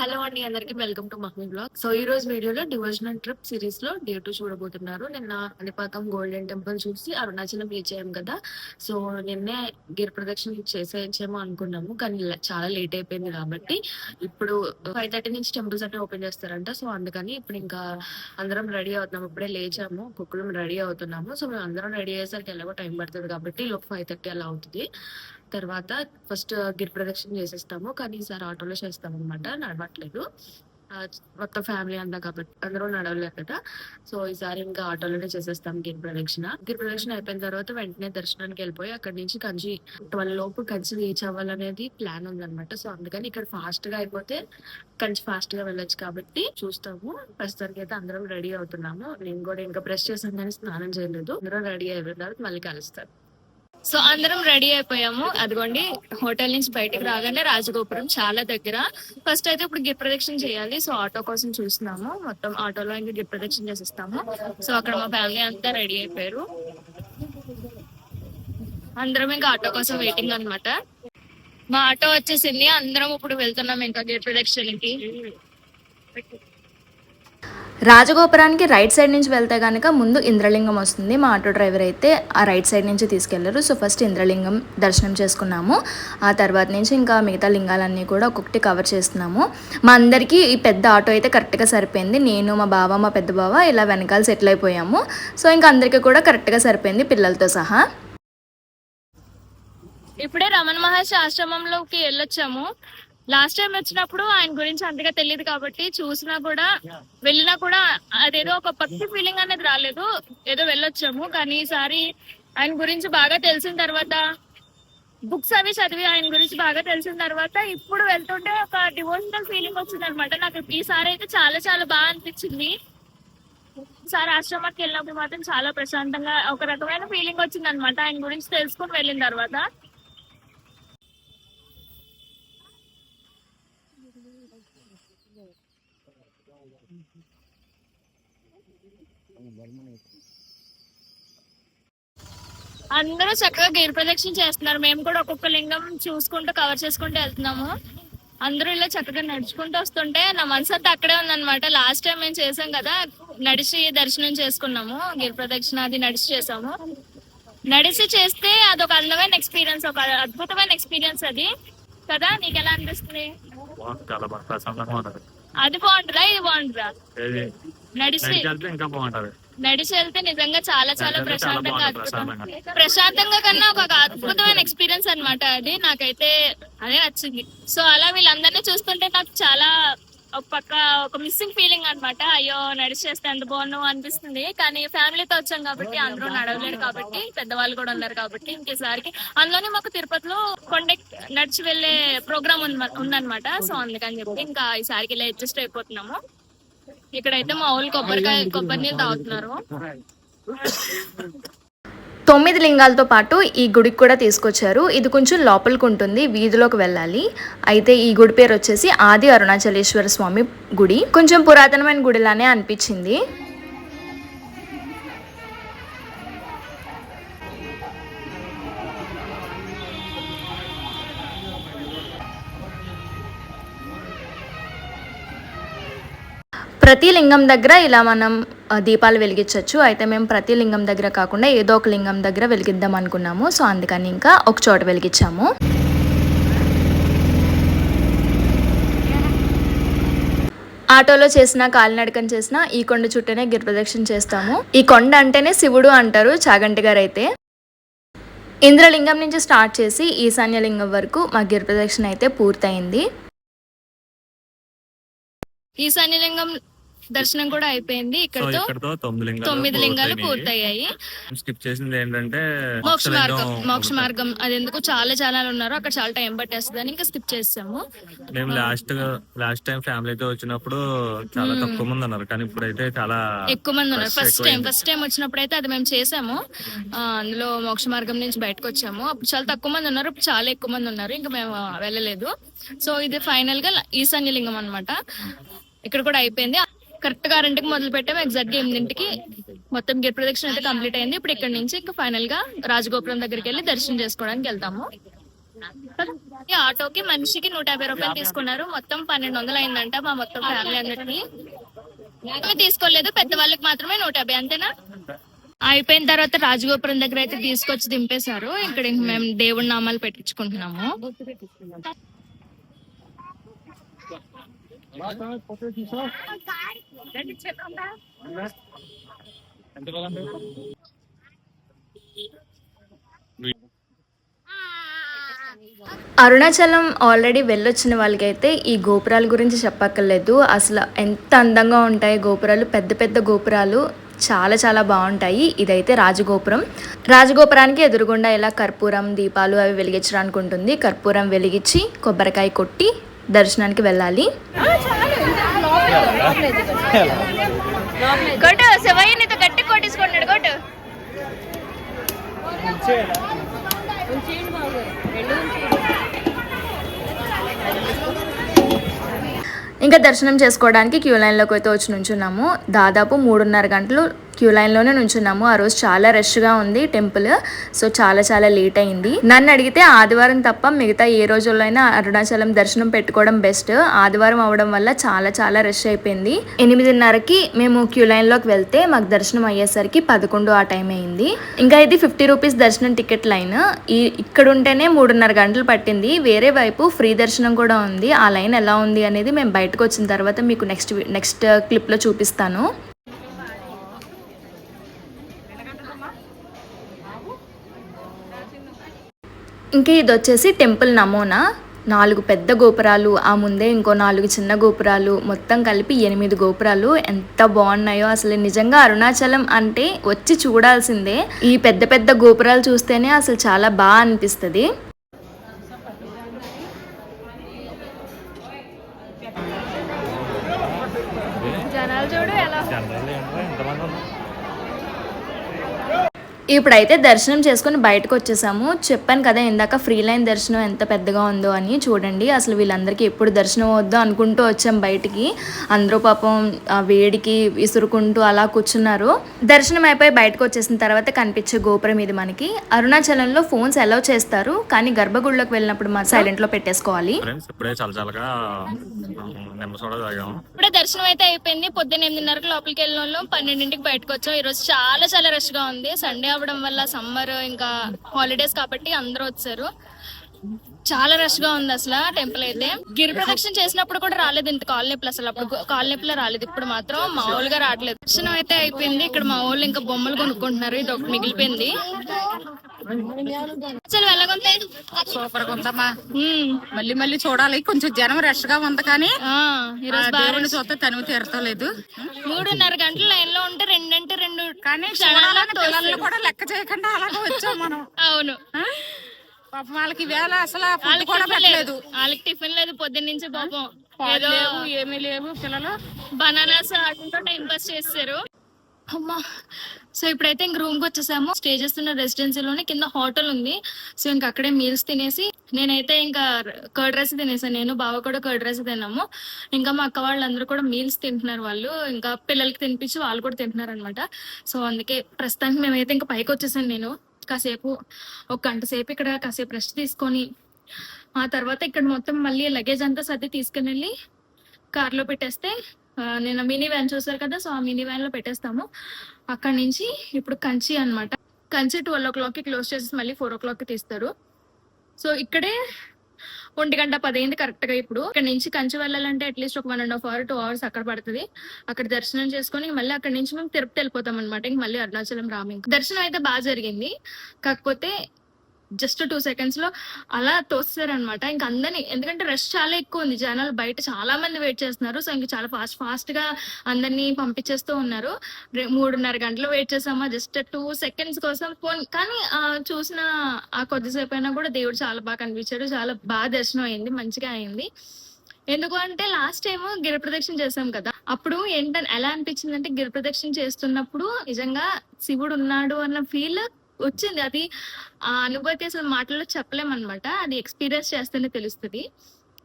Hello అండి అందరికి welcome to మహ్మీ బ్లాగ్. సో ఈ రోజు వీడియోలో డివోషనల్ ట్రిప్ సిరీస్లో డే టూ చూడబోతున్నారు. నిన్న అనిపాకం గోల్డెన్ టెంపుల్ చూసి అరుణాచలం రీచ్ అయ్యాం కదా. సో నిన్నే గిరి ప్రదక్షిణ చేసేయచ్చేమో అనుకున్నాము కానీ చాలా లేట్ అయిపోయింది కాబట్టి. ఇప్పుడు ఫైవ్ థర్టీ నుంచి టెంపుల్స్ అన్ని ఓపెన్ చేస్తారంట. సో అందుకని ఇప్పుడు ఇంకా అందరం రెడీ అవుతున్నాం ఇప్పుడే లేచాము కుక్కలం రెడీ అవుతున్నాము. సో మేము అందరం రెడీ అయ్యేసరికి ఎలాగో టైం పడుతుంది కాబట్టి ఫైవ్ థర్టీ అలా అవుతుంది. తర్వాత ఫస్ట్ గిరి ప్రదక్షిణ చేసేస్తాము. కానీ ఈసారి ఆటోలో చేస్తాం అనమాట నడవట్లేదు మొత్తం ఫ్యామిలీ అంతా కాబట్టి అందరూ నడవలేకట కదా. సో ఈసారి ఇంకా ఆటోలోనే చేసేస్తాం గిరి ప్రదక్షిణ గిరి ప్రదక్షిణ అయిపోయిన తర్వాత వెంటనే దర్శనానికి వెళ్ళిపోయి అక్కడ నుంచి కంచి ట్వెల్వ్ లోపు కంచి రీచ్ అవ్వాలనేది ప్లాన్ ఉందన్నమాట. సో అందుకని ఇక్కడ ఫాస్ట్గా అయిపోతే కంచి ఫాస్ట్గా వెళ్ళొచ్చు కాబట్టి చూస్తాము. ప్రస్తుతానికి అయితే అందరం రెడీ అవుతున్నాము. నేను కూడా ఇంకా బ్రష్ చేసాను కానీ స్నానం చేయలేదు. అందరం రెడీ అయిపోయిన తర్వాత మళ్ళీ కలుస్తారు సో అందరం రెడీ అయిపోయాము. అదిగోండి హోటల్ నుంచి బయటకు రాగానే రాజగోపురం చాలా దగ్గర. ఫస్ట్ అయితే ఇప్పుడు గిఫ్ట్ ప్రదక్షిణ చేయాలి. సో ఆటో కోసం చూస్తున్నాము. మొత్తం ఆటోలో ఇంకా గిఫ్ట్ ప్రదక్షిణ చేసిస్తాము. సో అక్కడ మా ఫ్యామిలీ అంతా రెడీ అయిపోయారు. అందరం ఇంకా ఆటో కోసం వెయిటింగ్ అన్నమాట. మా ఆటో వచ్చేసింది. అందరం ఇప్పుడు వెళ్తున్నాం ఇంకా గిఫ్ట్ ప్రదక్షిణకి. రాజగోపురానికి రైట్ సైడ్ నుంచి వెళ్తే కనుక ముందు ఇంద్రలింగం వస్తుంది. మా ఆటో డ్రైవర్ అయితే ఆ రైట్ సైడ్ నుంచి తీసుకెళ్ళరు. సో ఫస్ట్ ఇంద్రలింగం దర్శనం చేసుకున్నాము. ఆ తర్వాత నుంచి ఇంకా మిగతా లింగాలన్నీ కూడా ఒక్కొక్కటి కవర్ చేస్తున్నాము. మా అందరికీ ఈ పెద్ద ఆటో అయితే కరెక్ట్గా సరిపోయింది. నేను మా బావ మా పెద్ద బావ ఇలా వెనకాల సెటిల్ అయిపోయాము. సో ఇంకా అందరికీ కూడా కరెక్ట్గా సరిపోయింది పిల్లలతో సహా. ఇప్పుడే రమణ మహర్షి ఆశ్రమంలోకి వెళ్ళొచ్చాము. లాస్ట్ టైం వచ్చినప్పుడు ఆయన గురించి అంతగా తెలియదు కాబట్టి చూసినా కూడా వెళ్ళినా కూడా అదేదో ఒక భక్తి ఫీలింగ్ అనేది రాలేదు. ఏదో వెళ్ళొచ్చాము. కానీ ఈసారి ఆయన గురించి బాగా తెలిసిన తర్వాత బుక్స్ అవి చదివి ఆయన గురించి బాగా తెలిసిన తర్వాత ఇప్పుడు వెళ్తుంటే ఒక డివోషనల్ ఫీలింగ్ వచ్చింది అనమాట నాకు ఈసారి అయితే చాలా చాలా బాగా అనిపించింది. ఈసారి ఆశ్రమానికి వెళ్ళినప్పుడు మాత్రం చాలా ప్రశాంతంగా ఒక రకమైన ఫీలింగ్ వచ్చింది అనమాట ఆయన గురించి తెలుసుకుని వెళ్ళిన తర్వాత. అందరూ చక్కగా గిరి ప్రదక్షిణ చేస్తున్నారు. మేము కూడా ఒక్కొక్క లింగం చూసుకుంటూ కవర్ చేసుకుంటూ వెళ్తున్నాము. అందరూ ఇలా చక్కగా నడుచుకుంటూ వస్తుంటే నా మనసు అంతా అక్కడే ఉందన్నమాట. లాస్ట్ టైం మేము చేసాం కదా నడిచి దర్శనం చేసుకున్నాము. గిరి ప్రదక్షిణ అది నడిచి చేసాము నడిచి చేస్తే అదొక అందమైన ఎక్స్పీరియన్స్ ఒక అద్భుతమైన ఎక్స్పీరియన్స్ అది. కదా నీకు ఎలా అనిపిస్తుంది చాలా బాగా ప్రశాంతంగా అది బాగుంటుందా ఇది బాగుంటుందా నడిచి నడిచి వెళ్తే ఇంకా బాగుంటది. నడిచి వెళ్తే నిజంగా చాలా చాలా ప్రశాంతంగా అద్భుతం. ప్రశాంతంగా. కన్నా ఒక అద్భుతమైన ఎక్స్పీరియన్స్ అన్నమాట అది. నాకైతే అదే నచ్చింది. సో అలా వీళ్ళందరినీ చూస్తుంటే నాకు చాలా ఒక పక్క ఒక మిస్సింగ్ ఫీలింగ్ అన్నమాట. అయ్యో నడిచేస్తే ఎంత బాగున్నావు అనిపిస్తుంది. కానీ ఫ్యామిలీతో వచ్చాం కాబట్టి అందరూ నడవలేరు కాబట్టి పెద్దవాళ్ళు కూడా ఉన్నారు కాబట్టి ఇంకేసారికి అందులోనే మాకు తిరుపతిలో కొండ నడిచి వెళ్ళే ప్రోగ్రామ్ ఉందన్నమాట. సో అందుకని చెప్పి ఇంకా ఈసారికి ఇలా అడ్జస్ట్ అయిపోతున్నాము. ఇక్కడైతే మా ఊళ్ళు కొబ్బరికాయ కొబ్బరి నీళ్ళు తాగుతున్నారు. తొమ్మిది లింగాలతో పాటు ఈ గుడికి కూడా తీసుకొచ్చారు. ఇది కొంచెం లోపలికి ఉంటుంది వీధిలోకి వెళ్ళాలి. అయితే ఈ గుడి పేరు వచ్చేసి ఆది అరుణాచలేశ్వర స్వామి గుడి. కొంచెం పురాతనమైన గుడిలానే అనిపించింది. ప్రతి లింగం దగ్గర ఇలా మనం దీపాలు వెలిగించవచ్చు అయితే మేము ప్రతి లింగం దగ్గర కాకుండా ఏదో ఒక లింగం దగ్గర వెలిగిద్దాం అనుకున్నాము. సో అందుకని ఇంకా ఒక చోట వెలిగించాము. ఆటోలో చేసిన కాలినడకం చేసిన ఈ కొండ చుట్టూనే గిరిప్రదక్షిణ చేస్తాము. ఈ కొండ అంటేనే శివుడు అంటారు చాగంటి గారు అయితే. ఇంద్రలింగం నుంచి స్టార్ట్ చేసి ఈశాన్యలింగం వరకు మా గిరిప్రదక్షిణ అయితే పూర్తయింది. ఈశాన్యలింగం దర్శనం కూడా అయిపోయింది ఇక్కడతో. తొమ్మిది లింగాలు పూర్తయ్యాయి. స్కిప్ చేసింది ఏంటంటే మోక్ష మార్గం మోక్ష మార్గం. అది ఎందుకు చాలా జనాలు ఉన్నారు అక్కడ చాలా టైం పట్టేస్తుంది అని ఇంకా స్కిప్ చేసాము. మేము లాస్ట్ లాస్ట్ టైం ఫ్యామిలీతో వచ్చినప్పుడు చాలా తక్కువ మంది ఉన్నారు కానీ ఇప్పుడైతే చాలా ఎక్కువ మంది ఉన్నారు. First time. ఫస్ట్ టైం వచ్చినప్పుడు అయితే అది మేము చేసాము. అందులో మోక్ష మార్గం నుంచి బయటకు వచ్చాము అప్పుడు చాలా తక్కువ మంది ఉన్నారు ఇప్పుడు చాలా ఎక్కువ మంది ఉన్నారు ఇంకా మేము వెళ్ళలేదు. సో ఇది ఫైనల్గా ఈశాన్యలింగం అన్నమాట. ఇక్కడ కూడా అయిపోయింది. కరెక్ట్గా రెండుకి మొదలు పెట్టాము ఎగ్జాక్ట్గా ఎనిమిదింటికి మొత్తం గిరి ప్రదక్షిణ అయితే కంప్లీట్ అయింది. ఇప్పుడు ఇక్కడ నుంచి ఇంకా ఫైనల్గా రాజగోపురం దగ్గరికి వెళ్ళి దర్శనం చేసుకోవడానికి వెళ్తాము. ఈ ఆటోకి మనిషికి నూట యాభై రూపాయలు తీసుకున్నారు. మొత్తం పన్నెండు వందలు అయిందంట మా మొత్తం ఫ్యామిలీ అందరికి. తీసుకోలేదు పెద్దవాళ్ళకి మాత్రమే నూట యాభై అంతేనా? అయిపోయిన తర్వాత రాజగోపురం దగ్గర అయితే తీసుకొచ్చి దింపేశారు. ఇక్కడ మేము దేవుడి నామాలు పెట్టించుకుంటున్నాము. అరుణాచలం ఆల్రెడీ వెళ్ళొచ్చిన వాళ్ళకైతే ఈ గోపురాల గురించి చెప్పక్కర్లేదు. అసలు ఎంత అందంగా ఉంటాయి గోపురాలు పెద్ద పెద్ద గోపురాలు చాలా చాలా బాగుంటాయి. ఇదైతే రాజగోపురం. రాజగోపురానికి ఎదురుగుండా ఇలా కర్పూరం దీపాలు అవి వెలిగించడానికి ఉంటుంది కర్పూరం వెలిగించి కొబ్బరికాయ కొట్టి దర్శనానికి వెళ్ళాలి. కొట్టు శివయ్య నీతో గట్టి కొట్టించుకున్నాడు కొట్టు ఇంకా దర్శనం చేసుకోవడానికి క్యూ లైన్లోకి అయితే వచ్చి నుంచున్నాము. దాదాపు మూడున్నర గంటలు క్యూ లైన్లోనే నుంచున్నాము. ఆ రోజు చాలా రష్గా ఉంది టెంపుల్. సో చాలా చాలా లేట్ అయింది. నన్ను అడిగితే ఆదివారం తప్ప మిగతా ఏ రోజుల్లో అయినా అరుణాచలం దర్శనం పెట్టుకోవడం బెస్ట్ ఆదివారం అవడం వల్ల చాలా చాలా రష్ అయిపోయింది. ఎనిమిదిన్నరకి మేము క్యూ లైన్లోకి వెళ్తే మాకు దర్శనం అయ్యేసరికి పదకొండు ఆ టైం అయింది. ఇంకా ఇది ఫిఫ్టీ రూపీస్ దర్శనం టికెట్ లైన్. ఈ ఇక్కడ ఉంటేనే మూడున్నర గంటలు పట్టింది. వేరే వైపు ఫ్రీ దర్శనం కూడా ఉంది. ఆ లైన్ ఎలా ఉంది అనేది మేము బయటకు వచ్చిన తర్వాత మీకు నెక్స్ట్ నెక్స్ట్ క్లిప్లో చూపిస్తాను. ఇంకా ఇది వచ్చేసి టెంపుల్ నమూనా. నాలుగు పెద్ద గోపురాలు ఆ ముందే ఇంకో నాలుగు చిన్న గోపురాలు మొత్తం కలిపి ఎనిమిది గోపురాలు. ఎంత బాగున్నాయో అసలు నిజంగా అరుణాచలం అంటే వచ్చి చూడాల్సిందే. ఈ పెద్ద పెద్ద గోపురాలు చూస్తేనే అసలు చాలా బాగా అనిపిస్తుంది జనాలు చూడు ఎలా జనరల్ ఏంటో ఎంతమంది ఉన్నారు ఇప్పుడైతే దర్శనం చేసుకుని బయటకు వచ్చేసాము. చెప్పాను కదా ఇందాక ఫ్రీ లైన్ దర్శనం ఎంత పెద్దగా ఉందో అని చూడండి. అసలు వీళ్ళందరికీ ఎప్పుడు దర్శనం అవుద్దో అనుకుంటూ వచ్చాం బయటికి. అందరూ పాపం ఆ వేడికి విసురుకుంటూ అలా కూర్చున్నారు. దర్శనం అయిపోయి బయటకు వచ్చేసిన తర్వాత కనిపించే గోపురం ఇది మనకి. అరుణాచలంలో ఫోన్స్ అలౌ చేస్తారు కానీ గర్భగుడిలోకి వెళ్ళినప్పుడు మా సైలెంట్లో పెట్టేసుకోవాలి. ఫ్రెండ్స్ ఇప్పుడే దర్శనం అయితే అయిపోయింది. పొద్దున్న ఎనిమిదిన్నరకు లోపలికి వెళ్ళిన వాళ్ళం పన్నెండింటికి బయటకు వచ్చాం. ఈ రోజు చాలా చాలా రష్గా ఉంది. సండే అవడం వల్ల సమ్మర్ ఇంకా హాలిడేస్ కాబట్టి అందరూ వచ్చారు. చాలా రష్గా ఉంది అసలు టెంపుల్ అయితే. గిరి ప్రదక్షిణ చేసినప్పుడు కూడా రాలేదు ఇంత కాల్ నొప్పులు అసలు. అప్పుడు కాల్ నొప్పులు రాలేదు. ఇప్పుడు మాత్రం మామూలుగా రావట్లేదు. దర్శనం అయితే అయిపోయింది. ఇక్కడ మా వాళ్ళు ఇంకా బొమ్మలు కొనుక్కుంటున్నారు. ఇది ఒకటి మిగిలిపోయింది. అసలు వెళ్ళగొంది సూపర్గా ఉందమ్మా. మళ్ళీ మళ్ళీ చూడాలి. కొంచెం జనం రష్గా ఉంది కానీ ఈ రోజు బాగా దేవుని చూస్తే తనివి తీరతలేదు. మూడున్నర గంటల లైన్లో ఉంటే రెండంటే రెండు కానీ కూడా లెక్క చేయకుండా అలాగే వచ్చాం మనం. అవును? పాపం వాళ్ళకి వేళ అసలు ఫుడ్ వాళ్ళకి కూడా పెట్టలేదు. వాళ్ళకి టిఫిన్ లేదు పొద్దున్న నుంచి పాపం. ఏదో లేవు ఏమీ లేవు పిల్లలు. బనానాస్ ఆటంతో టైం పాస్ చేస్తారు. అమ్మా సో ఇప్పుడైతే ఇంక రూమ్కి వచ్చేసాము. స్టే చేస్తున్న రెసిడెన్సీలోనే కింద హోటల్ ఉంది. సో ఇంక అక్కడే మీల్స్ తినేసి నేనైతే ఇంకా కర్డ్ రైస్ తినేసాను. నేను బావ కూడా కర్డ్ రైస్ తిన్నాము. ఇంకా మా అక్క వాళ్ళందరూ కూడా మీల్స్ తింటున్నారు వాళ్ళు. ఇంకా పిల్లలకి తినిపించి వాళ్ళు కూడా తింటున్నారు అనమాట సో అందుకే ప్రస్తుతానికి మేమైతే ఇంకా పైకి వచ్చేసాను నేను. కాసేపు ఒక గంట సేపు ఇక్కడ కాసేపు రెస్ట్ తీసుకొని ఆ తర్వాత ఇక్కడ మొత్తం మళ్ళీ లగేజ్ అంతా సర్ది తీసుకుని వెళ్ళి కార్లో పెట్టేస్తే నేను మినీ వ్యాన్ చూసారు కదా సో ఆ మినీ వ్యాన్లో పెట్టేస్తాము. అక్కడ నుంచి ఇప్పుడు కంచి అన్నమాట. కంచి ట్వెల్వ్ ఓ క్లాక్కి క్లోజ్ చేసి మళ్ళీ ఫోర్ ఓ క్లాక్కి తీస్తారు. సో ఇక్కడే ఒంటి గంట పదైంది కరెక్ట్గా ఇప్పుడు. ఇక్కడ నుంచి కంచి వెళ్ళాలంటే అట్లీస్ట్ ఒక one and half hour two hours అక్కడ పడుతుంది. అక్కడ దర్శనం చేసుకొని మళ్ళీ అక్కడ నుంచి మేము తిరుపతి వెళ్ళిపోతాం అనమాట ఇంక మళ్ళీ అరుణాచలం రాము దర్శనం అయితే బాగా జరిగింది. కాకపోతే జస్ట్ టూ సెకండ్స్లో అలా తోస్తారనమాట ఇంకా అందరినీ ఎందుకంటే రష్ చాలా ఎక్కువ ఉంది. జనాలు బయట చాలా మంది వెయిట్ చేస్తున్నారు. సో ఇంకా చాలా ఫాస్ట్ ఫాస్ట్గా అందరినీ పంపించేస్తూ ఉన్నారు. మూడున్నర గంటలు వెయిట్ చేసామా? జస్ట్ టూ సెకండ్స్ కోసం ఫోన్. కానీ ఆ చూసిన ఆ కొద్దిసేపు అయినా కూడా దేవుడు చాలా బాగా కనిపించాడు. చాలా బాగా దర్శనం అయింది. మంచిగా అయింది. ఎందుకు అంటే లాస్ట్ టైం గిరి ప్రదక్షిణ చేసాం కదా. అప్పుడు ఏంటని ఎలా అనిపించింది అంటే గిరి ప్రదక్షిణ చేస్తున్నప్పుడు నిజంగా శివుడు ఉన్నాడు అన్న ఫీల్ వచ్చింది. అది ఆ అనుభూతి అసలు మాటల్లో చెప్పలేమన్నమాట. అది ఎక్స్పీరియన్స్ చేస్తేనే తెలుస్తుంది.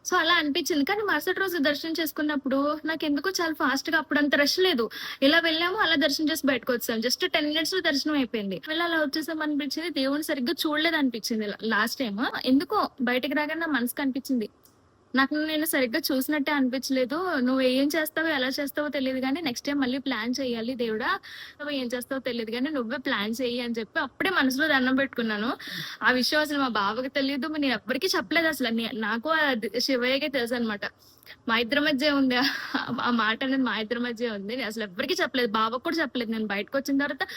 సో అలా అనిపించింది. కానీ మరుసటి రోజు దర్శనం చేసుకున్నప్పుడు నాకు ఎందుకో చాలా ఫాస్ట్గా అప్పుడు అంత రష్ లేదు. ఇలా వెళ్ళాము అలా దర్శనం చేసి బయటకు వచ్చాము జస్ట్ టెన్ మినిట్స్లో దర్శనం అయిపోయింది. వెళ్ళి అలా వచ్చేసాం అనిపించింది దేవుని సరిగ్గా చూడలేదు అనిపించింది లాస్ట్ టైం ఎందుకో బయటకు రాగానే నా మనసుకు అనిపించింది. నాకు నేను సరిగ్గా చూసినట్టే అనిపించలేదు. నువ్వు ఏం చేస్తావో ఎలా చేస్తావో తెలియదు కానీ నెక్స్ట్ టైం మళ్ళీ ప్లాన్ చేయాలి దేవుడా. నువ్వు ఏం చేస్తావో తెలియదు కానీ నువ్వే ప్లాన్ చేయి అని చెప్పి అప్పుడే మనసులో దండం పెట్టుకున్నాను. ఆ విషయం అసలు మా బావకి తెలియదు నేను ఎవ్వరికీ చెప్పలేదు అసలు. నాకు శివయ్యకే తెలుసు అనమాట మా ఇద్దరి మధ్య ఉంది. ఆ- మాట అనేది మా ఇద్దరి మధ్య ఉంది. నేను అసలు ఎవ్వరికీ చెప్పలేదు. బావకు కూడా చెప్పలేదు. నేను బయటకు వచ్చిన తర్వాత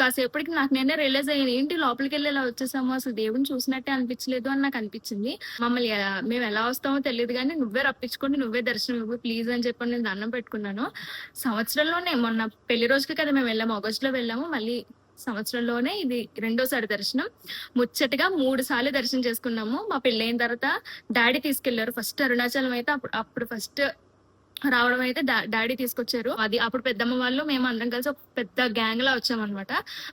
కాసేపటికి నాకు నేనే రియలైజ్ అయ్యాను. ఏంటి లోపలికి వెళ్ళి ఇలా వచ్చేసాము? అసలు దేవుని చూసినట్టే అనిపించలేదు అని నాకు అనిపించింది. మమ్మల్ని మేము ఎలా వస్తామో తెలియదు కానీ నువ్వే రప్పించుకోండి నువ్వే దర్శనం ఇవ్వు ప్లీజ్ అని చెప్పి నేను దండం పెట్టుకున్నాను. సంవత్సరంలోనే మొన్న పెళ్ళి రోజుకి కదా మేము వెళ్ళాము. ఆగస్టులో వెళ్ళాము. మళ్ళీ సంవత్సరంలోనే ఇది రెండోసారి దర్శనం. ముచ్చటగా మూడు సార్లు దర్శనం చేసుకున్నాము. మా పెళ్ళైన తర్వాత డాడీ తీసుకెళ్ళారు. ఫస్ట్ అరుణాచలం అయితే అప్పుడు అప్పుడు ఫస్ట్ రావడం అయితే డా- డాడీ తీసుకొచ్చారు. అది అప్పుడు పెద్దమ్మ వాళ్ళు మేము అందరం కలిసి ఒక పెద్ద గ్యాంగ్ లా వచ్చామన్నమాట.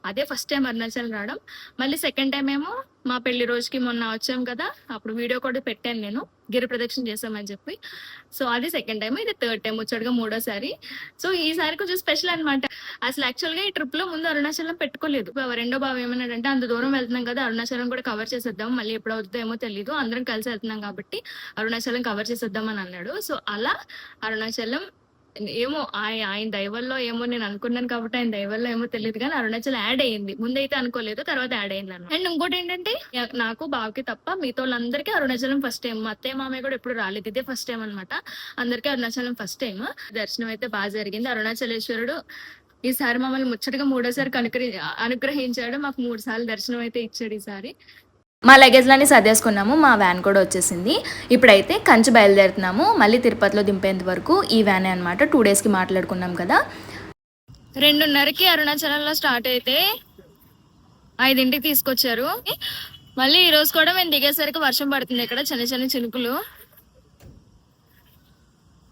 అదే ఫస్ట్ టైం అరుణాచలం రావడం. మళ్ళీ సెకండ్ టైం ఏమో మా పెళ్ళి రోజుకి మొన్న వచ్చాం కదా. అప్పుడు వీడియో కూడా పెట్టాను నేను. గిరి ప్రదక్షిణ చేసామని చెప్పి. సో అది సెకండ్ టైం ఇది థర్డ్ టైం వచ్చాడుగా మూడోసారి. సో ఈసారి కొంచెం స్పెషల్ అనమాట అసలు యాక్చువల్గా ఈ ట్రిప్లో ముందు అరుణాచలం పెట్టుకోలేదు. రెండో బావ ఏమన్నాడంటే అంత దూరం వెళ్తున్నాం కదా అరుణాచలం కూడా కవర్ చేసేద్దాం. మళ్ళీ ఎప్పుడు అవుతుందేమో తెలియదు అందరం కలిసి వెళ్తున్నాం కాబట్టి అరుణాచలం కవర్ చేసేద్దాం అని అన్నాడు. సో అలా అరుణాచలం ఏమో ఆయ- ఆయన దైవల్లో ఏమో నేను అనుకున్నాను కాబట్టి ఆయన దైవల్లో ఏమో తెలియదు కానీ అరుణాచల్ యాడ్ అయ్యింది. ముందైతే అనుకోలేదు తర్వాత యాడ్ అయింది అన్న అండ్ ఇంకోటి ఏంటంటే నాకు బావకి తప్ప మిగతా వాళ్ళందరికీ అరుణాచలం ఫస్ట్ టైం మా అత్తయ్య మామయ్య కూడా ఎప్పుడు రాలేదు. ఇదే ఫస్ట్ టైం అనమాట అందరికీ అరుణాచలం ఫస్ట్ టైం దర్శనం అయితే బాగా జరిగింది. అరుణాచలేశ్వరుడు ఈసారి మమ్మల్ని ముచ్చటగా మూడోసారి కనుకరి అనుగ్రహించాడు. మాకు మూడు సార్లు దర్శనం అయితే ఇచ్చాడు ఈసారి. మా లగేజ్లన్నీ సర్దేసుకున్నాము మా వ్యాన్ కూడా వచ్చేసింది. ఇప్పుడైతే కంచి బయలుదేరుతున్నాము మళ్ళీ తిరుపతిలో దింపేంత వరకు ఈ వ్యానే అనమాట టూ డేస్కి మాట్లాడుకున్నాం కదా. రెండున్నరకి అరుణాచలంలో స్టార్ట్ అయితే ఐదింటికి తీసుకొచ్చారు. మళ్ళీ ఈ రోజు కూడా మేము దిగేసరికి వర్షం పడుతుంది ఇక్కడ చిన్న చిన్న చినుకులు.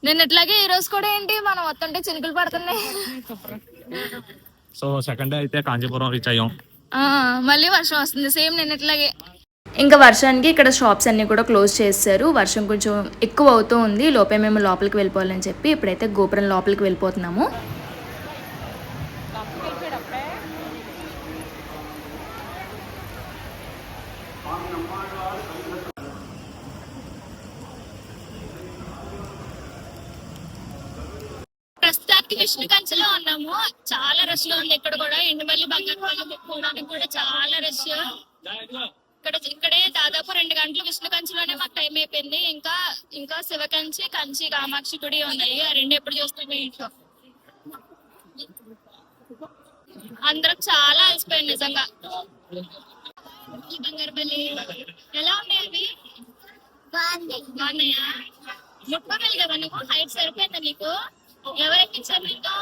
నేను ఎట్లాగే ఈ రోజు కూడా ఏంటి మనం వస్తుంటే చినుకులు పడుతున్నాయి. సో సెకండ్ డే అయితే కాంచీపురం రీచ్ అయ్యాం. ఆ, మళ్ళీ వర్షం వస్తుంది. సేమ్ నేను ఎట్లాగే ఇంకా వర్షానికి ఇక్కడ షాప్స్ అన్నీ కూడా క్లోజ్ చేశారు. వర్షం కొంచెం ఎక్కువ అవుతూ ఉంది. లోపే మేము లోపలికి వెళ్ళిపోవాలని చెప్పి ఇప్పుడైతే గోపురం లోపలికి వెళ్ళిపోతున్నాము. ప్రస్తుతానికి విష్ణు కంచెలో ఉన్నాము. చాలా రష్లో ఉంది. ఇక్కడ కూడా ఎండుమల్లి బంగారు కూడా చాలా రష్. ఇక్కడ ఇక్కడే దాదాపు రెండు గంటలు విష్ణు కంచిలోనే మాకు టైం అయిపోయింది. ఇంకా ఇంకా శివ కంచి కంచి కామాక్షి గుడి ఉన్నాయి. ఆ రెండు ఎప్పుడు చూస్తాము ఇంట్లో? అందరం చాలా అలసిపోయింది నిజంగా. ఈ బంగారు బలి ఎలా ఉన్నాయి అవి? బాగున్నాయా? ముట్టుకోగలి కదా నువ్వు? హైట్ సరిపోయిందా నీకు? ఎవరు ఎక్కించారు నీకు?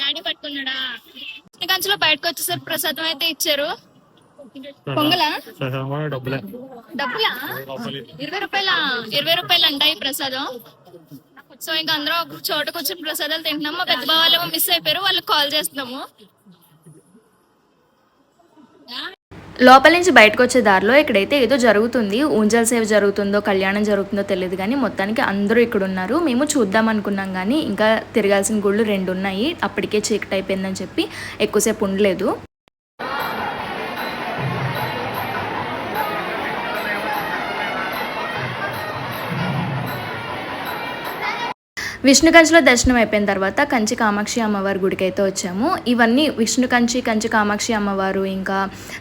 డాడీ పట్టుకున్నాడా? కంచులో బయటకు వచ్చేసరికి ప్రసాదం అయితే ఇచ్చారు. పొంగలా? డబ్బులే. డబ్బులా? ఇరవై రూపాయల ఇరవై రూపాయలు అంట ఈ ప్రసాదం. సో ఇంకా అందరం ఒక చోటకు వచ్చిన ప్రసాదాలు తింటున్నాము. మా పెద్ద బావ మిస్ అయిపోయారు వాళ్ళకి కాల్ చేస్తున్నాము. లోపల నుంచి బయటకు వచ్చే దారిలో ఇక్కడైతే ఏదో జరుగుతుంది. ఊంజల్ సేవ జరుగుతుందో కళ్యాణం జరుగుతుందో తెలియదు కానీ మొత్తానికి అందరూ ఇక్కడ ఉన్నారు. మేము చూద్దాం అనుకున్నాం కానీ ఇంకా తిరగాల్సిన గుళ్ళు రెండు ఉన్నాయి. అప్పటికే చీకటి అయిపోయిందని చెప్పి ఎక్కువసేపు ఉండలేదు. విష్ణుకంచిలో దర్శనం అయిపోయిన తర్వాత కంచి కామాక్షి అమ్మవారి గుడికి అయితే వచ్చాము. ఇవన్నీ విష్ణుకంచి కంచి కామాక్షి అమ్మవారు ఇంకా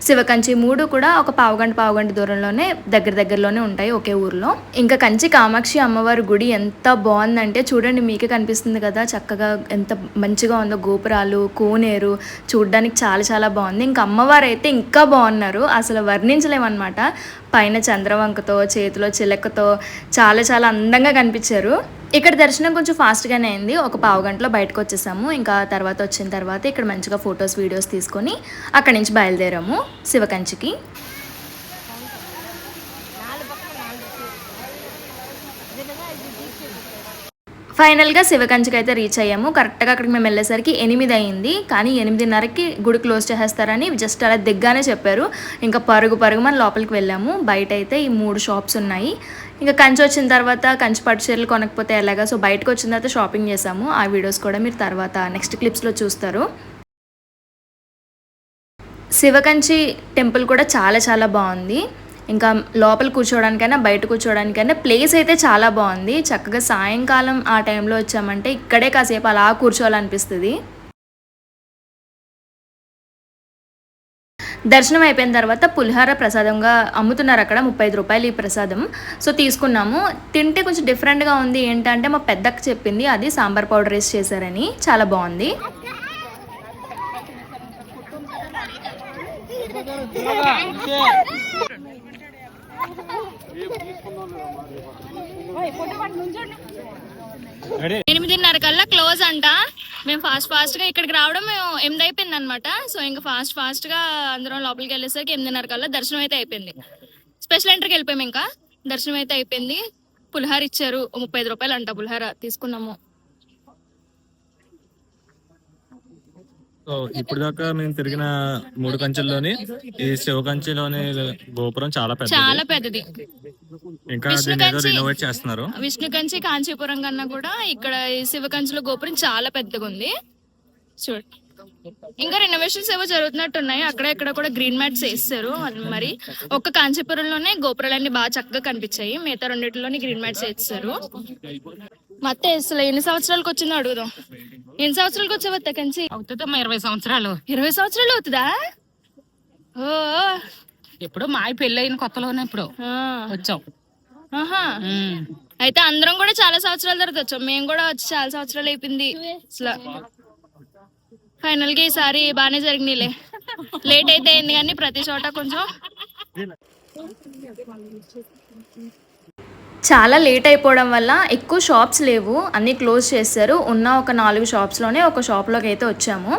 శివకంచి మూడు కూడా ఒక పావుగంట పావుగంట దూరంలోనే దగ్గర దగ్గరలోనే ఉంటాయి ఒకే ఊర్లో. ఇంకా కంచి కామాక్షి అమ్మవారి గుడి ఎంత బాగుందంటే చూడండి మీకే కనిపిస్తుంది కదా చక్కగా ఎంత మంచిగా ఉందో గోపురాలు కోనేరు చూడడానికి చాలా చాలా బాగుంది. ఇంకా అమ్మవారు అయితే ఇంకా బాగున్నారు అసలు వర్ణించలేమన్నమాట. పైన చంద్రవంకతో చేతిలో చిలకతో చాలా చాలా అందంగా కనిపించారు. ఇక్కడ దర్శనం కొంచెం ఫాస్ట్గానే అయింది. ఒక పావు గంటలో బయటకు వచ్చేసాము. ఇంకా తర్వాత వచ్చిన తర్వాత ఇక్కడ మంచిగా ఫొటోస్ వీడియోస్ తీసుకొని అక్కడి నుంచి బయలుదేరాము శివకంచికి. ఫైనల్గా శివకంచికి అయితే రీచ్ అయ్యాము. కరెక్ట్గా అక్కడికి మేము వెళ్ళేసరికి ఎనిమిది అయింది. కానీ ఎనిమిదిన్నరకి గుడి క్లోజ్ చేసేస్తారని జస్ట్ అలా దిగ్గానే చెప్పారు. ఇంకా పరుగు పరుగు మన లోపలికి వెళ్ళాము. బయట అయితే ఈ మూడు షాప్స్ ఉన్నాయి. ఇంకా కంచి వచ్చిన తర్వాత కంచి పట్టు చీరలు కొనకపోతే ఎలాగా? సో బయటకు వచ్చిన తర్వాత షాపింగ్ చేసాము ఆ వీడియోస్ కూడా మీరు తర్వాత నెక్స్ట్ క్లిప్స్లో చూస్తారు. శివకంచి టెంపుల్ కూడా చాలా చాలా బాగుంది. ఇంకా లోపల కూర్చోవడానికైనా బయట కూర్చోవడానికైనా ప్లేస్ అయితే చాలా బాగుంది. చక్కగా సాయంకాలం ఆ టైంలో వచ్చామంటే ఇక్కడే కాసేపు అలా కూర్చోవాలనిపిస్తుంది. దర్శనం అయిపోయిన తర్వాత పులిహార ప్రసాదంగా అమ్ముతున్నారు అక్కడ ముప్పై ఐదు రూపాయలు ఈ ప్రసాదం. సో తీసుకున్నాము. తింటే కొంచెం డిఫరెంట్గా ఉంది. ఏంటంటే మా పెద్దక్క చెప్పింది అది సాంబార్ పౌడర్ వేసి చేశారని. చాలా బాగుంది. ఎనిమిదిన్నర కల్లా క్లోజ్ అంట. మేము ఫాస్ట్ ఫాస్ట్గా ఇక్కడికి రావడం మేము ఎనిమిది అయిపోయింది అనమాట సో ఇంకా ఫాస్ట్ ఫాస్ట్గా అందరం లోపలికి వెళ్ళేసరికి ఎనిమిదిన్నర కల్లా దర్శనం అయితే అయిపోయింది. స్పెషల్ ఎంటర్కి వెళ్ళిపోయాము ఇంకా. దర్శనం అయితే అయిపోయింది. పులిహార ఇచ్చారు. ముప్పై ఐదు రూపాయలు అంట పులిహార తీసుకున్నాము. సో ఇప్పుడు దాకా మేము తిరిగిన మూడు కంచెల్లోని ఈ శివ కంచెలోని గోపురం చాలా చాలా పెద్దది. ఇంకా రినోవేట్ చేస్తున్నారు. విష్ణు కంచి కాంచీపురం కన్నా కూడా ఇక్కడ ఈ శివ కంచిలో గోపురం చాలా పెద్దగా ఉంది. చూడు. ఇంకా రెనోవేషన్స్ ఏవో జరుగుతున్నట్టున్నాయి. అక్కడ ఇక్కడ కూడా గ్రీన్ మ్యాట్స్ వేస్తారు. మరి ఒక్క కాంచీపురంలోనే గోపురాలన్నీ బాగా చక్కగా కనిపించాయి. మిగతా రెండిట్లోని గ్రీన్ మ్యాట్స్ వేస్తారు. మత్త అసలు ఎన్ని సంవత్సరాలకు వచ్చిందో అడుగుదాం. ఎన్ని సంవత్సరాలకు వచ్చావు అత్త కంచి? అవుతుందమ్మా ఇరవై సంవత్సరాలు. ఇరవై సంవత్సరాలు అవుతుందా? ఓ. ఎప్పుడు మా పెళ్ళి అయిన కొత్తలోనే ఇప్పుడు. వచ్చాం. ఆహా. అయితే అందరం కూడా చాలా సంవత్సరాల తర్వాత వచ్చాం. మేము కూడా వచ్చి చాలా సంవత్సరాలు అయిపోయింది. అసలు ఫైనల్గా ఈసారి బాగానే జరిగినాయిలే. లేట్ అయితే అయింది కానీ ప్రతి చోట కొంచెం చాలా లేట్ అయిపోవడం వల్ల ఎక్కువ షాప్స్ లేవు. అన్నీ క్లోజ్ చేశారు. ఉన్న ఒక నాలుగు షాప్స్లోనే ఒక షాప్లోకి అయితే వచ్చాము.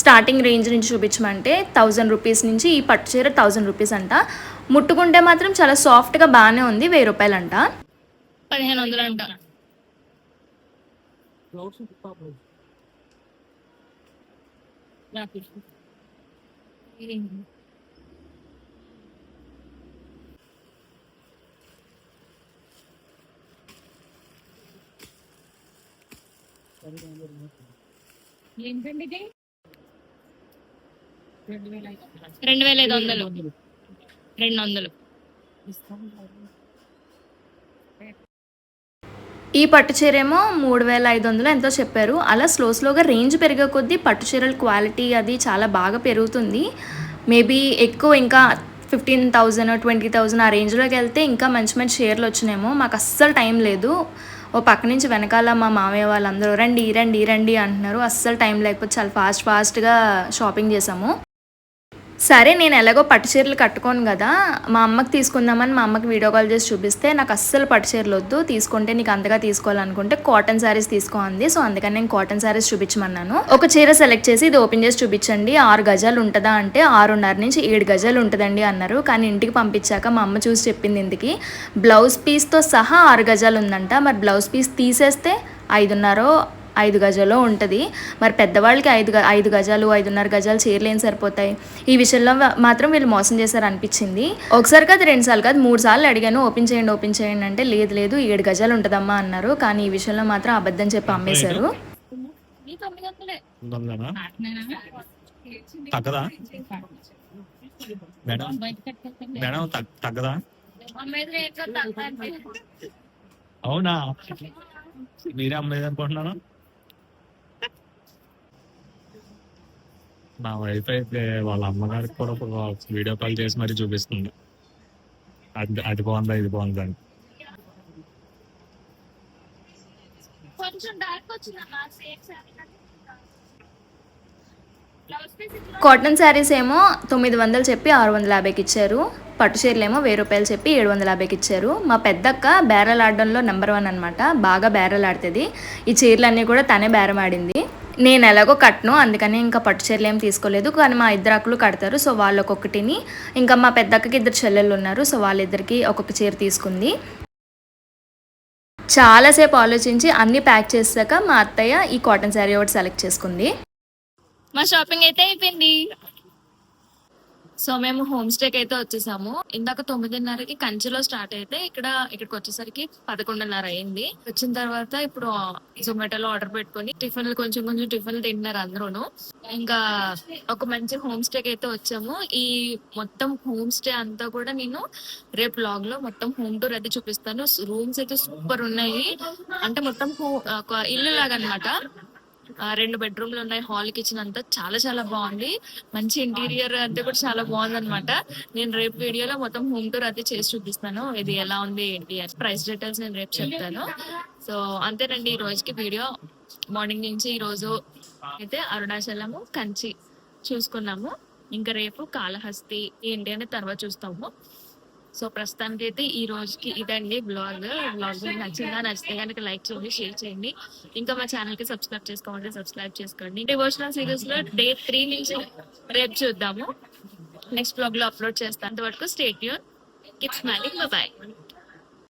స్టార్టింగ్ రేంజ్ నుంచి చూపించమంటే థౌజండ్ రూపీస్ నుంచి ఈ పట్టు చీర థౌజండ్ రూపీస్ అంట. ముట్టుకుంటే మాత్రం చాలా సాఫ్ట్గా బాగానే ఉంది. వెయ్యి రూపాయలంట. పదిహేను వందలు అంట రెండు వేల ఐదు వందలు. రెండు వందలు. ఈ పట్టు చీర ఏమో మూడు వేల ఐదు వందలు ఎంతో చెప్పారు. అలా స్లో స్లోగా రేంజ్ పెరిగే కొద్దీ పట్టు చీరల క్వాలిటీ అది చాలా బాగా పెరుగుతుంది. మేబీ ఎక్కువ ఇంకా ఫిఫ్టీన్ థౌజండ్ ట్వంటీ థౌజండ్ ఆ రేంజ్లోకి వెళ్తే ఇంకా మంచి మంచి చీరలు వచ్చినాయేమో. మాకు అస్సలు టైం లేదు. ఓ పక్క నుంచి వెనకాల మా మామయ్య వాళ్ళందరూ రండి రండి రండి అంటున్నారు. అస్సలు టైం లేకపోతే చాలా ఫాస్ట్ ఫాస్ట్గా షాపింగ్ చేసాము సరే నేను ఎలాగో పట్టు చీరలు కట్టుకోను కదా. మా అమ్మకి తీసుకుందామని మా అమ్మకి వీడియో కాల్ చేసి చూపిస్తే నాకు అస్సలు పట్టు చీరలు వద్దు. తీసుకుంటే నీకు అంతగా తీసుకోవాలనుకుంటే కాటన్ శారీస్ తీసుకో అంది. సో అందుకని నేను కాటన్ శారీస్ చూపించమన్నాను. ఒక చీర సెలెక్ట్ చేసి ఇది ఓపెన్ చేసి చూపించండి. ఆరు గజాలు ఉంటుందా అంటే ఆరున్నర నుంచి ఏడు గజాలు ఉంటుందండి అన్నారు. కానీ ఇంటికి పంపించాక మా అమ్మ చూసి చెప్పింది ఇంటికి బ్లౌజ్ పీస్తో సహా ఆరు గజాలు ఉందంట. మరి బ్లౌజ్ పీస్ తీసేస్తే ఐదున్నరో ఐదు గజాలు ఉంటుంది. మరి పెద్దవాళ్ళకి ఐదు ఐదు గజాలు ఐదున్నర గజాలు చీరలు ఏం సరిపోతాయి? ఈ విషయంలో మాత్రం వీళ్ళు మోసం చేశారు అనిపించింది ఒకసారి కాదు రెండు సార్లు కాదు మూడు సార్లు అడిగాను ఓపెన్ చేయండి ఓపెన్ చేయండి అంటే లేదు లేదు ఏడు గజాలు ఉంటుందమ్మా అన్నారు. కానీ ఈ విషయంలో మాత్రం అబద్ధం చెప్పి అమ్మేశారు. ఉందన్నా? తగ్గదా? మేడం మేడం తగ్- తగ్గదా? అవునా? మీరే అమ్మేది అనుకుంటున్నాను నా వైఫ్ అయితే వాళ్ళ అమ్మగారికి కూడా వీడియో కాల్ చేసి మరీ చూపిస్తుంది. అది అది బాగుందా ఇది బాగుందా అని. కొంచెం డార్క్ వచ్చిందమ్మా సేఫ్ శారీ కాటన్ శారీస్ ఏమో తొమ్మిది వందలు చెప్పి ఆరు వందల యాభైకి ఇచ్చారు. పట్టు చీరలు ఏమో వెయ్యి రూపాయలు చెప్పి ఏడు వందల యాభైకి ఇచ్చారు. మా పెద్దక్క బేరలు ఆడడంలో నెంబర్ వన్ అనమాట బాగా బేరలు ఆడుతుంది. ఈ చీరలన్నీ కూడా తనే బేరం ఆడింది. నేను ఎలాగో కట్టను అందుకని ఇంకా పట్టు చీరలు ఏం తీసుకోలేదు. కానీ మా ఇద్దరు అక్కలు కడతారు. సో వాళ్ళు ఒక్కొక్కటిని ఇంకా మా పెద్దక్కకి ఇద్దరు చెల్లెళ్ళు ఉన్నారు. సో వాళ్ళిద్దరికి ఒక్కొక్క చీర తీసుకుంది. చాలాసేపు ఆలోచించి అన్నీ ప్యాక్ చేశాక మా అత్తయ్య ఈ కాటన్ శారీ ఒకటి సెలెక్ట్ చేసుకుంది. మా షాపింగ్ అయితే అయిపోయింది. సో మేము హోమ్ స్టేకి అయితే వచ్చేసాము. ఇందాక తొమ్మిదిన్నరకి కంచిలో స్టార్ట్ అయితే ఇక్కడ ఇక్కడికి వచ్చేసరికి పదకొండున్నర అయింది. వచ్చిన తర్వాత ఇప్పుడు జొమాటోలో ఆర్డర్ పెట్టుకొని టిఫిన్లు కొంచెం కొంచెం టిఫిన్లు తింటున్నారు అందరూను. ఇంకా ఒక మంచి హోమ్ స్టేకి అయితే వచ్చాము. ఈ మొత్తం హోమ్ స్టే అంతా కూడా నేను రేపు బ్లాగ్లో మొత్తం హోమ్ టూర్ అయితే చూపిస్తాను. రూమ్స్ అయితే సూపర్ ఉన్నాయి. అంటే మొత్తం ఒక ఇల్లు లాగా అనమాట రెండు బెడ్రూమ్లు ఉన్నాయి హాల్ కిచెన్ అంతా చాలా చాలా బాగుంది. మంచి ఇంటీరియర్ అంతా కూడా చాలా బాగుంది అనమాట నేను రేపు వీడియోలో మొత్తం హోమ్ టూర్ అయితే చేసి చూపిస్తాను. ఇది ఎలా ఉంది ఏంటి ప్రైస్ డీటెయిల్స్ నేను రేపు చెప్తాను. సో అంతేనండి ఈ రోజుకి వీడియో. మార్నింగ్ నుంచి ఈ రోజు అయితే అరుణాచలము కంచి చూసుకున్నాము. ఇంకా రేపు కాళహస్తి ఏంటి అని తర్వాత చూస్తాము. సో ప్రస్తుతానికి అయితే ఈ రోజుకి ఇదండి బ్లాగ్. బ్లాగ్ నచ్చిందా నచ్చితే కనుక లైక్ చేయండి షేర్ చేయండి. ఇంకా మా ఛానల్కి సబ్స్క్రైబ్ చేసుకోమంటే సబ్స్క్రైబ్ చేసుకోండి. డివోషనల్ సిరీస్లో డే త్రీ నుంచి రేపు చూద్దాము. నెక్స్ట్ బ్లాగ్లో అప్లోడ్ చేస్తాను అంతవరకు state your. Keep smiling bye